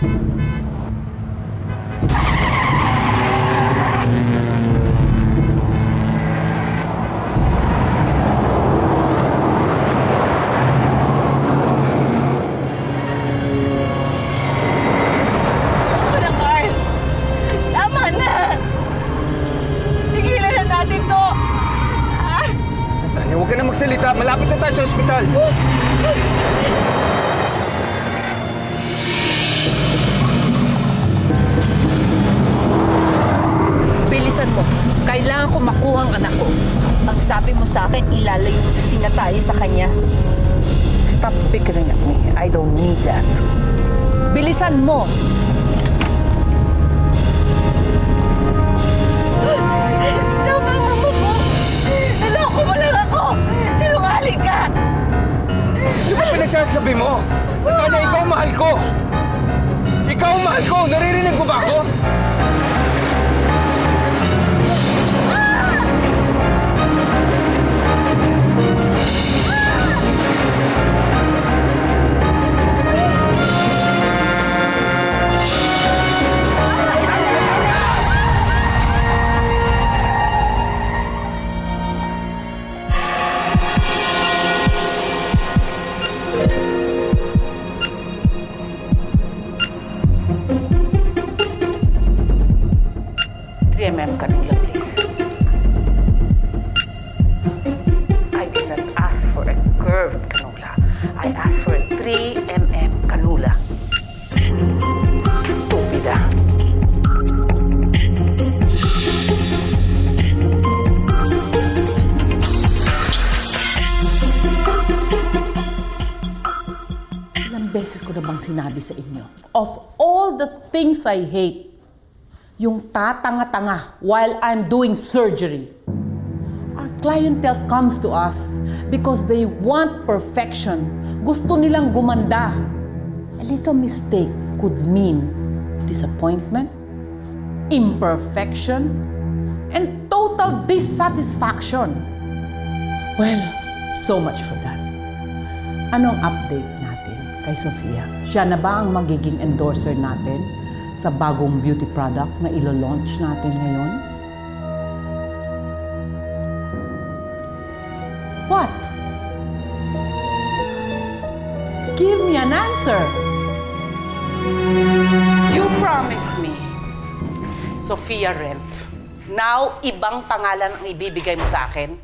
Tama Sabi mo sa akin, ilalayo mo si Natalia sa kanya. Stop bickering at me. I don't need that. Bilisan mo. Tama mama mo! Naloko mo lang ako! Sinungaling ka! Ano ba pinagsasabi mo? Tanya, ikaw ang mahal ko. Ikaw ang mahal ko. Naririnig mo ba ako? Ko na bang sinabi sa inyo, of all the things I hate, yung tatanga-tanga while I'm doing surgery. Our clientele comes to us because they want perfection. Gusto nilang gumanda. A little mistake could mean disappointment, imperfection, and total dissatisfaction. Well, so much for that. Anong update kay Sofia? Siya na ba ang magiging endorser natin sa bagong beauty product na ilo-launch natin ngayon? What? Give me an answer. You promised me, Sophia Rent. Now, ibang pangalan ang ibibigay mo sa akin.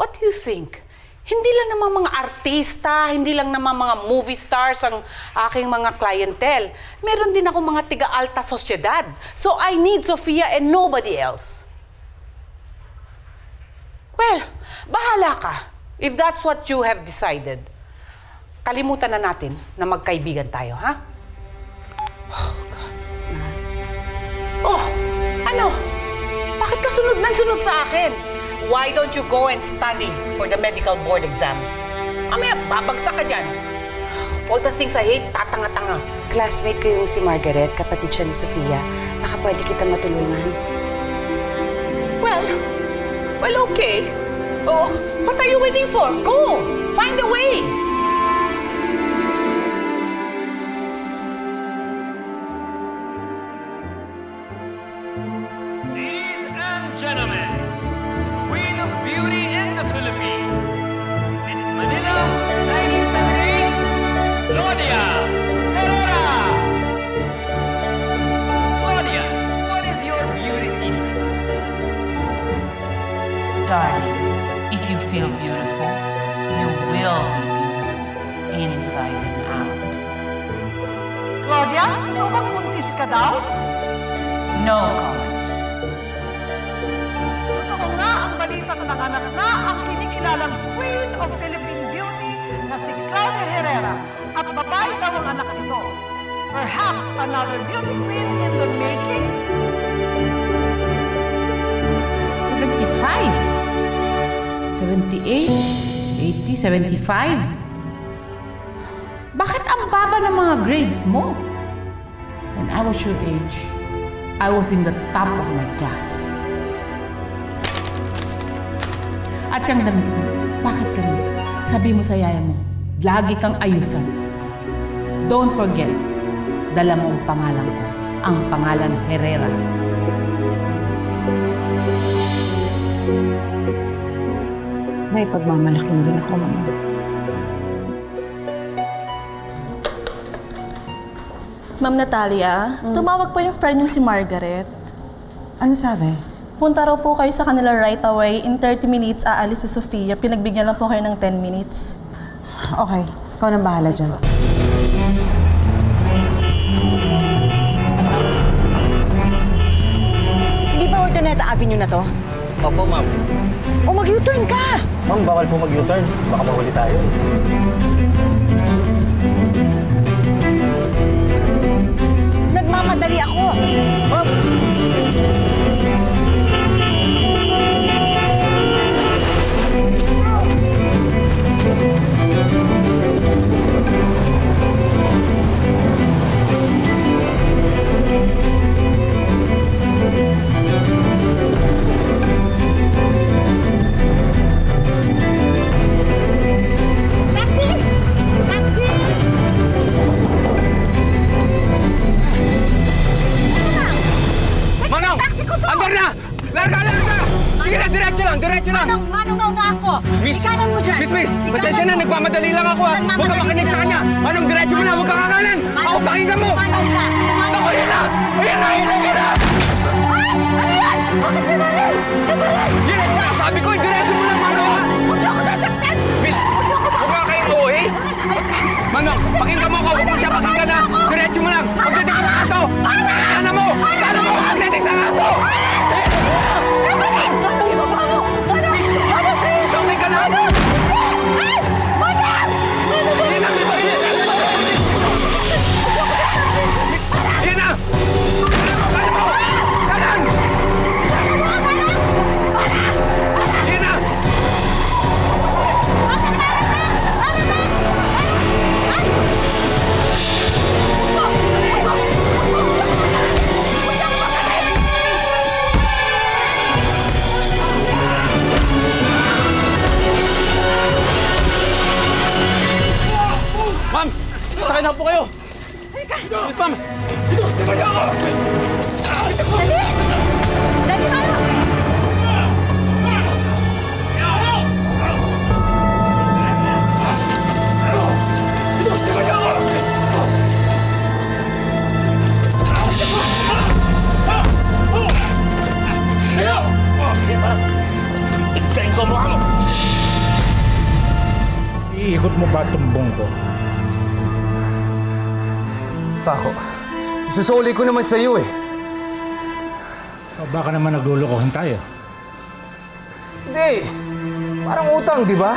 What do you think? Hindi lang naman mga artista, hindi lang naman mga movie stars ang aking mga clientele. Meron din ako mga tiga-alta sosyedad. So I need Sophia and nobody else. Well, bahala ka. If that's what you have decided. Kalimutan na natin na magkaibigan tayo, ha? Oh, ano? Bakit ka sunod ng sunod sa akin? Why don't you go and study for the medical board exams? Mamaya, babagsak ka dyan. Of all the things I hate, tatanga-tanga. Classmate ko yung si Margaret, kapatid siya ni Sofia. Baka pwede kita matulungan. Well, well, okay. Oh, what are you waiting for? Go! Find a way! Feel beautiful, you will be beautiful, inside and out. Claudia, totoo bang buntis ka daw? No comment. Totoo nga ang balitang nanganak na ang kinikilalang Queen of Philippine Beauty na si Claudia Herrera at babae daw ang anak nito. Perhaps another beauty queen in the making? 75, 78, 80, 75. Bakit ang baba ng mga grades mo? When I was your age, I was in the top of my class. At yung damit mo, bakit ganun? Sabi mo sa yaya mo, lagi kang ayusan. Don't forget, dala mo ang pangalan ko, ang pangalan Herrera. May pagmamalaki mo rin ako, Mama. Ma'am Natalia, tumawag po yung friend niyo si Margaret. Ano sabi? Punta raw po kayo sa kanila right away. In 30 minutes, aalis si Sofia. Pinagbigyan lang po kayo ng 10 minutes. Okay, ikaw na bahala dyan. Hindi ba Ordaneta Avenue na to? Opo, ma'am. O mag-U-turn ka! Ma'am, bawal po mag-U-turn. Baka mahuli tayo. Nagmamadali ako. Ma'am! Nagmamadali lang ako ha! Huwag ka makinig sa kanya! ako. Manong, diretso mo na, huwag ka kakanan! Ako, pakinggan mo! Manong ka! Ako, yan na! Ayan na, ayan na, ayan na! Ay! Ano yan? Bakit may baril? May baril! Yan ang sinasabi ko, eh, diretso mo lang, Manong ha! Huwag niyo ako sasaktan! Miss! Huwag ka kayong OA! Manong, pakinggan mo ako! Huwag mo siya pakinggan ha! Diretso mo lang! Pagdating sa ato! Ano mo! Ano mo! Pagdating sa ato! Sakay na po kayo! Wait, ma'am! Dali! Dali, Manong! Iikot mo ba tumbong ko? Pako, isusuli ko naman sa iyo eh. O baka naman naglulukohan tayo. Hindi. Parang utang, di ba?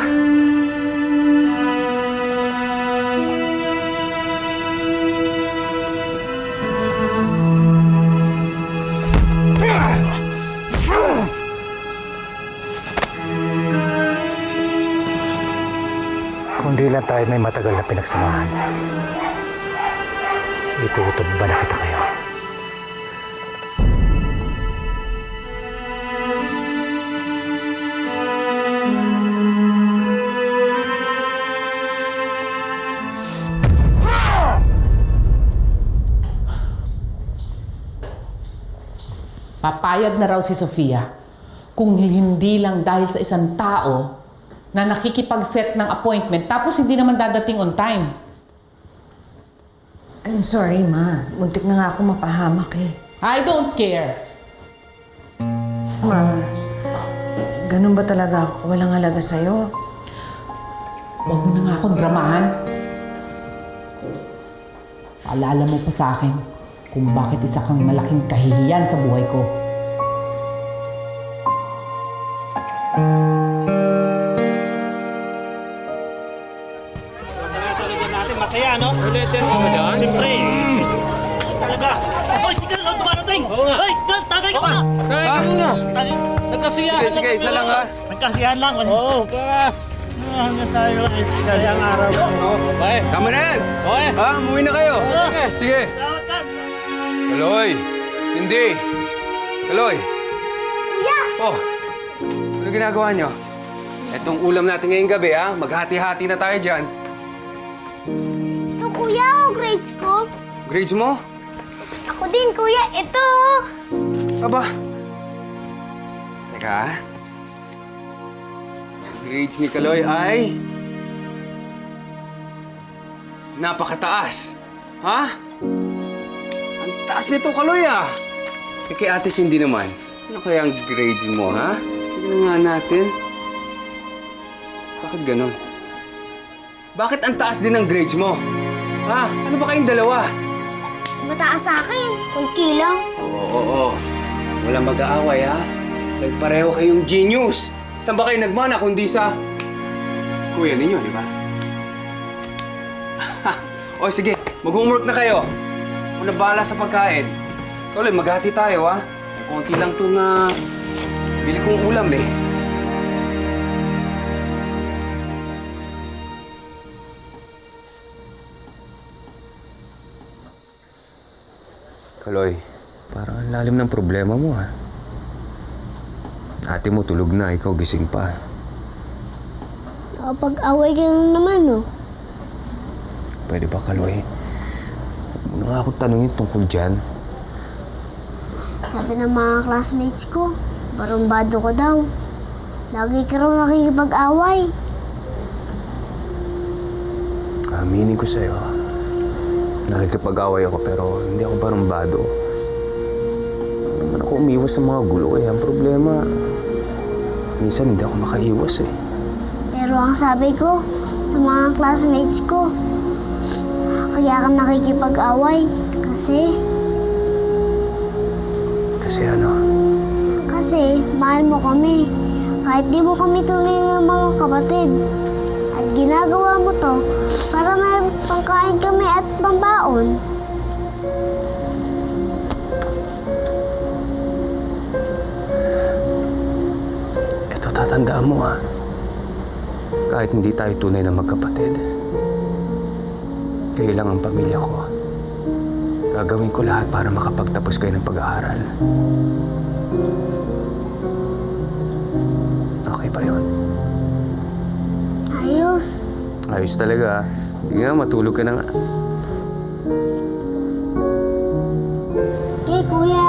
Kung di lang tayo may matagal na pinagsamahan. Itutob ba na kita kayo? Papayag na raw si Sofia kung hindi lang dahil sa isang tao na nakikipag-set ng appointment tapos hindi naman dadating on time. I'm sorry, Ma. Muntik na nga ako mapahamak eh. I don't care. Ma, ganun ba talaga ako walang halaga sa'yo? Huwag mo na nga akong dramahan. Paalala mo pa sa akin kung bakit isa kang malaking kahihiyan sa buhay ko. Masaya, no? Ulitin mo dyan? Siyempre. Talaga. Hoy, sige na, dumarating. Hoy, tal- tagay ka muna. Tagay ka muna. Tagay- Nagkasiyahan Sige, sige, isa lang, ha? Nagkasiyahan lang. Oo, para. Ah, nasa iyo ay kanyang araw. Okay. Tama na yan! Ha? Umuwi na kayo! Sige! Salamat ka. Kaloy! Cindy! Kaloy! Kuya! Oh, ano ginagawa nyo? Etong ulam natin ngayong gabi, ha? Maghati-hati na tayo dyan. Kuya, o grades ko. Grades mo? Ako din, kuya. Ito. Aba. Teka. ah. Grades ni Kaloy ay... Napakataas. Ha? Ang taas nito, Kaloy ah. Eh, kay Ate Cindy naman. Ano kaya ang grades mo, ha? Tignan nga natin. Bakit ganon? Bakit ang taas din ng grades mo? Ha? Ano ba kayong dalawa? Mas mataas sa akin. Kunti lang. Oo, oo, oo. Walang mag-aaway, ha? Dahil pareho kayong genius. Saan ba kayo nagmana kundi sa... Kuya ninyo, di ba? o sige, mag-homework na kayo. Ako na bahala sa pagkain. Tuloy, maghati tayo, ha? Konti lang itong uh, bili kong ulam, eh. Kaloy, parang ang lalim ng problema mo ha. Ate mo tulog na, ikaw gising pa. Kapag-away ka lang naman, oh. Pwede ba, Kaloy? Na nga akong tanungin tungkol dyan. Sabi ng mga classmates ko, barumbado ko daw. Lagi ka raw nakikipag-away. Aminin ko sa'yo. Nakikipag-away ako pero hindi ako barumbado. Hindi naman ako umiwas sa mga gulo eh. Ang problema, minsan hindi ako makaiwas eh. Pero ang sabi ko sa mga classmates ko, kaya ka nakikipag-away kasi, Kasi ano, kasi mahal mo kami. Kahit di mo kami tunay ng mga kapatid. At ginagawa mo to para may pangkain kami at pambaon. Ito, tatandaan mo ha. Kahit hindi tayo tunay na magkapatid, kayo lang ang pamilya ko. Gagawin ko lahat para makapagtapos kayo ng pag-aaral. Okay ba yun? Ayos. Ayos talaga. Sige nga, matulog ka na nga. Okay, kuya.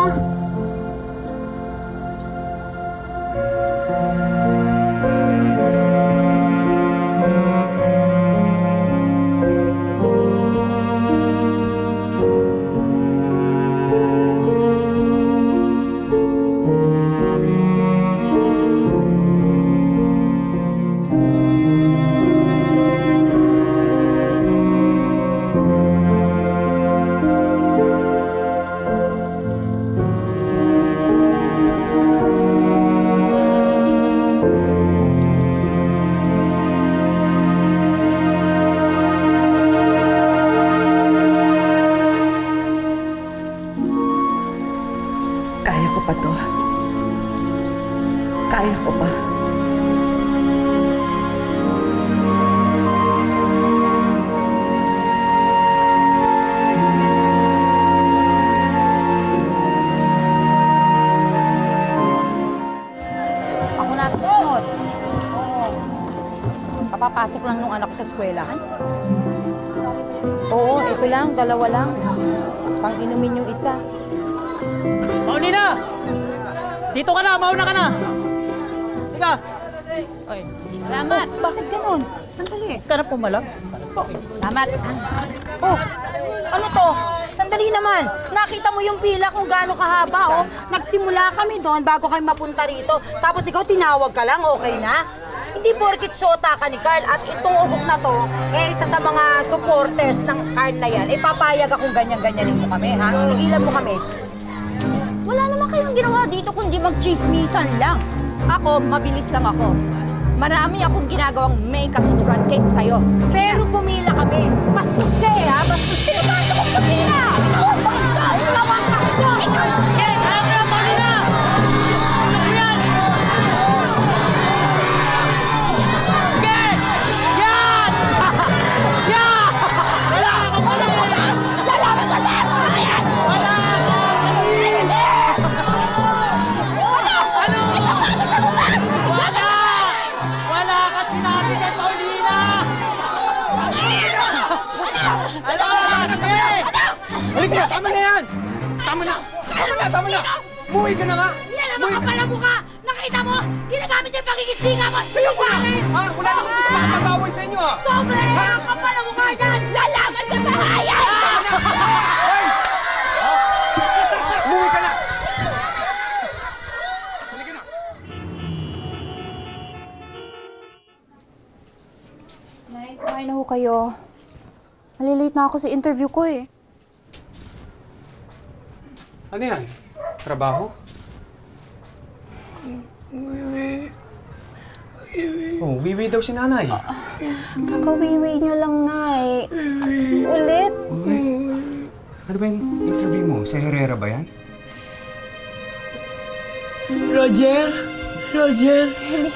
Papapasok lang nung anak ko sa eskwelahan. Oo, ito lang, dalawa lang. Pang inumin yung isa. Paulina! Dito ka na, mauna ka na! Ika! Oy, salamat. bakit ganun? Sandali. Ka na pumalag? Salamat. Oh, ano to? Sandali naman. Nakita mo yung pila kung gaano kahaba, oh. Nagsimula kami doon bago kami mapunta rito. Tapos ikaw tinawag ka lang, okay na? Hindi porkit shota ka ni Carl at itong ugok na to, eh isa sa mga supporters ng Carl na yan, eh papayag akong ganyan-ganyanin mo kami, ha? Tigilan mo kami. Wala naman kayong ginawa dito kundi magchismisan lang. Ako, mabilis lang ako. Marami akong ginagawang may katuturan kaysa sa'yo. Pero pumila kami. Bastos ka eh, ha? Bastos ka. Sino ba ako pumila? Ikaw ang bastos! Ikaw ang bastos! Paulina! Ano? Sige! Tama na! Tama na, tama na! Muwi ka na nga! Yan ang mga kapal ang mukha! Nakita mo? Ginagamit yung pagigisinga mo! Kayo ko na! Ha? Wala na akong gusto makapag-away sa inyo ah! Sobra na yan ang kapal ang mukha dyan! Lalaman ka pa nga yan! Muwi ka na! Na! Nay, kumain na ho kayo. Malilate na ako sa interview ko eh. Ano yan? Trabaho? Oh, wiwi daw si nanay. Kakawiwi niyo lang, Nay. Ulit. Ano ba yung interview mo? Sa Herrera ba yan? Roger? Roger?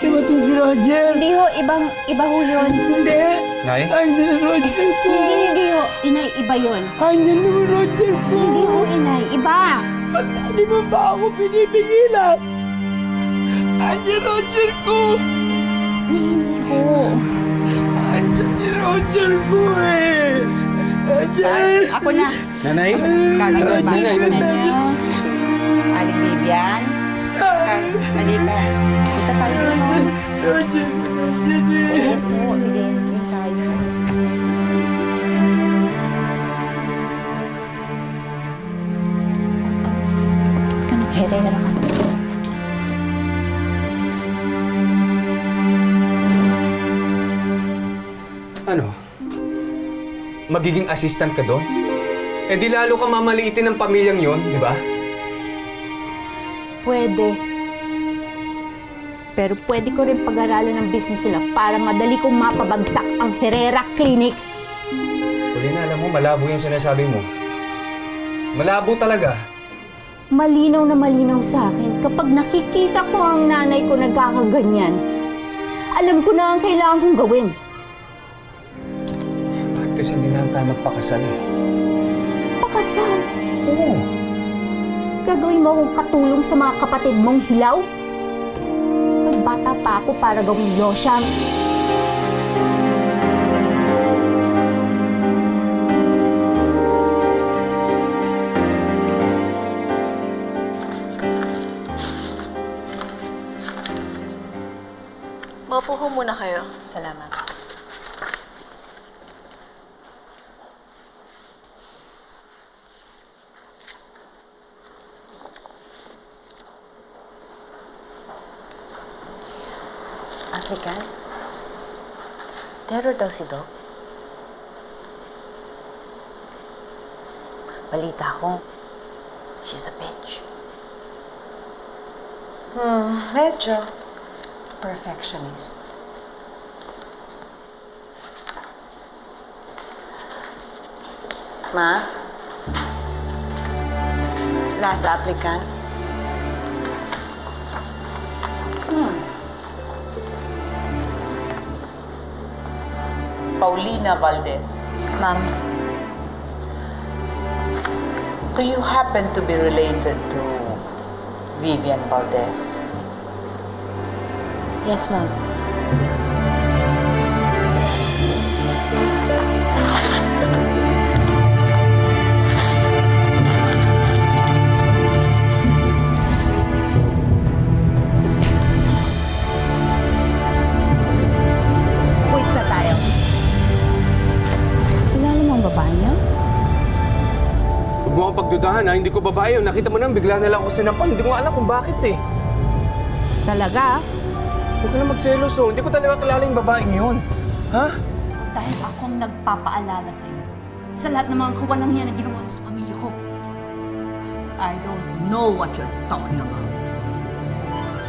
Dumating si Roger? Hindi ho, ibang, iba ho yun. Hindi. Nay? Andyan na Roger ko. Hindi, hindi ho. Inay, iba yun. Andyan na Roger ko. Hindi ho, inay. Iba. Di mo ba ako pinipigilan? Andyan Roger ko. Hindi ho. Andyan si Roger ko eh. Andyan. Ako na. Nanay? Gagawin ba? Nanay, nanay. Aling Vivian. Halika. Kita tayo dito. Roger ko nandyan eh. Oo, sige. Anong herera kasi? Ano? Magiging assistant ka doon? Eh di lalo ka mamaliitin ng pamilyang yon, di ba? Pwede. Pero pwede ko rin pag-aralan ng business nila para madali kong mapabagsak ang Herrera Clinic. Huli na, alam mo, malabo yung sinasabi mo. Malabo talaga. Malinaw na malinaw sa akin kapag nakikita ko ang nanay ko nagkakaganyan. Alam ko na ang kailangan kong gawin. Bakit kasi hindi na tayo magpakasal eh? Pakasal. Oo. Gagawin mo akong katulong sa mga kapatid mong hilaw? May bata pa ako para gawing losyang. Maupo ho muna kayo. Salamat. African? Terror daw si Doc. Balita ko, she's a bitch. Hmm, medyo. Perfectionist. Ma? Last applicant? Hmm. Paulina Valdez. Ma'am, Do you happen to be related to Vivian Valdez? Yes ma'am. Quits na tayo. Kilala mo ang babae niya? Huwag mo akong pagdudahan ha, hindi ko babae yun. Nakita mo naman, bigla na lang ako sinampal. Hindi ko nga alam kung bakit eh. Talaga? Huwag ka na magselos oh. Hindi ko talaga kilala yung babaeng yun. Ha? Dahil akong nagpapaalala sa'yo sa lahat ng mga kawalang yan na ginawa mo sa pamilya ko. I don't know what you're talking about.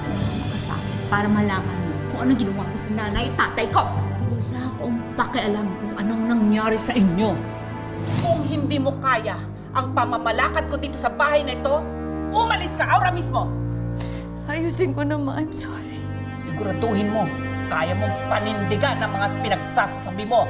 Sumama ka sa akin para malaman mo kung ano ginawa ko sa nanay at tatay ko. Wala akong pakialam kung anong nangyari sa inyo. Kung hindi mo kaya ang pamamalakad ko dito sa bahay na ito, umalis ka, aura mismo! Ayusin ko na, ma. I'm sorry. Siguraduhin mo, kaya mong panindigan ang mga pinagsasasabi mo.